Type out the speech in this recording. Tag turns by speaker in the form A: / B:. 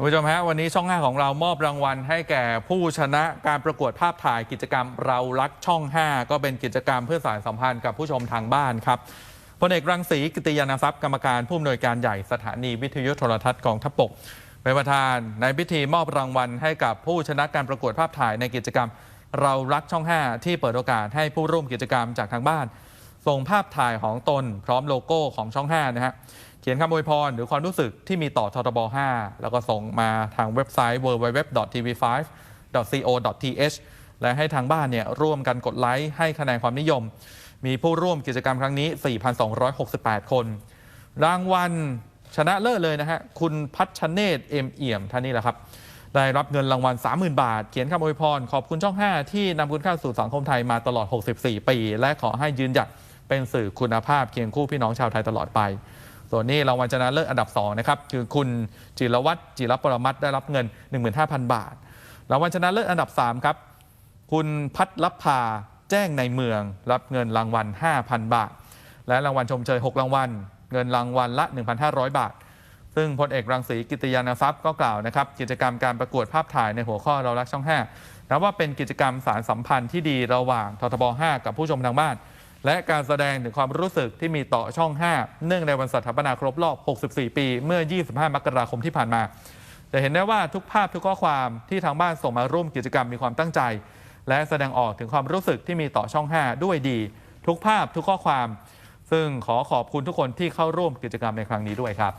A: คุณผู้ชมฮะวันนี้ช่อง 5 ของเรามอบรางวัลให้แก่ผู้ชนะการประกวดภาพถ่ายกิจกรรมเรารักช่อง 5 ก็เป็นกิจกรรมเพื่อสายสัมพันธ์กับผู้ชมทางบ้านครับพลเอกรังสีกิติยานทรัพย์กรรมการผู้อำนวยการใหญ่สถานีวิทยุโทรทัศน์กองทัพบกเป็นประธานในพิธีมอบรางวัลให้กับผู้ชนะการประกวดภาพถ่ายในกิจกรรมเรารักช่อง 5 ที่เปิดโอกาสให้ผู้ร่วมกิจกรรมจากทางบ้าน ส่งภาพถ่ายของตนพร้อมโลโก้ของช่อง 5 นะฮะ เขียนคำอวยพรหรือความรู้สึกที่มีต่อททบ 5 แล้วก็ส่งมาทางเว็บไซต์ www.tv5.co.th และให้ทางบ้านเนี่ยร่วมกันกดไลค์ให้คะแนนความนิยม มีผู้ร่วมกิจกรรมครั้งนี้ 4,268 คน รางวัลชนะเลิศเลยนะฮะ คุณพัชเนตเอ็มเอี่ยมท่านนี้แหละครับ ได้รับเงินรางวัล 30,000 บาท เขียนคำอวยพร ขอบคุณช่อง 5 ที่นำคุณค่าสู่สังคมไทยมาตลอด 64 ปี และขอให้ยืนหยัดเป็นสื่อคุณภาพเคียงคู่พี่น้องชาวไทยตลอดไป ส่วนนี้รางวัลชนะเลิศอันดับ2นะครับคือคุณจิรวัตรจิรปรมัตได้รับเงิน 15,000 บาทรางวัลชนะเลิศอันดับ3ครับคุณพัทรพาแจ้งในเมือง รับเงินรางวัล 5,000 บาท และรางวัลชมเชย 6 รางวัล เงินรางวัลละ 1,500 บาท ซึ่งพลเอกรังสีกิตยานทรัพย์ก็กล่าวนะครับ กิจกรรมการประกวดภาพถ่ายในหัวข้อเรารักช่อง 5นับว่าเป็นกิจกรรมสารสัมพันธ์ที่ดีระหว่างททบ 5 กับผู้ชมทางบ้าน และการแสดงถึงความรู้สึกที่มีต่อช่อง 5 เนื่องในวันสถาปนาครบรอบ 64 ปีเมื่อ 25 มกราคมที่ผ่านมาจะเห็นได้ว่าทุกภาพทุกข้อความที่ทางบ้านส่งมาร่วมกิจกรรมมีความตั้งใจ และแสดงออกถึงความรู้สึกที่มีต่อช่อง 5 ด้วยดี ทุกภาพทุกข้อความ ซึ่งขอขอบคุณทุกคนที่เข้าร่วมกิจกรรมในครั้งนี้ด้วยครับ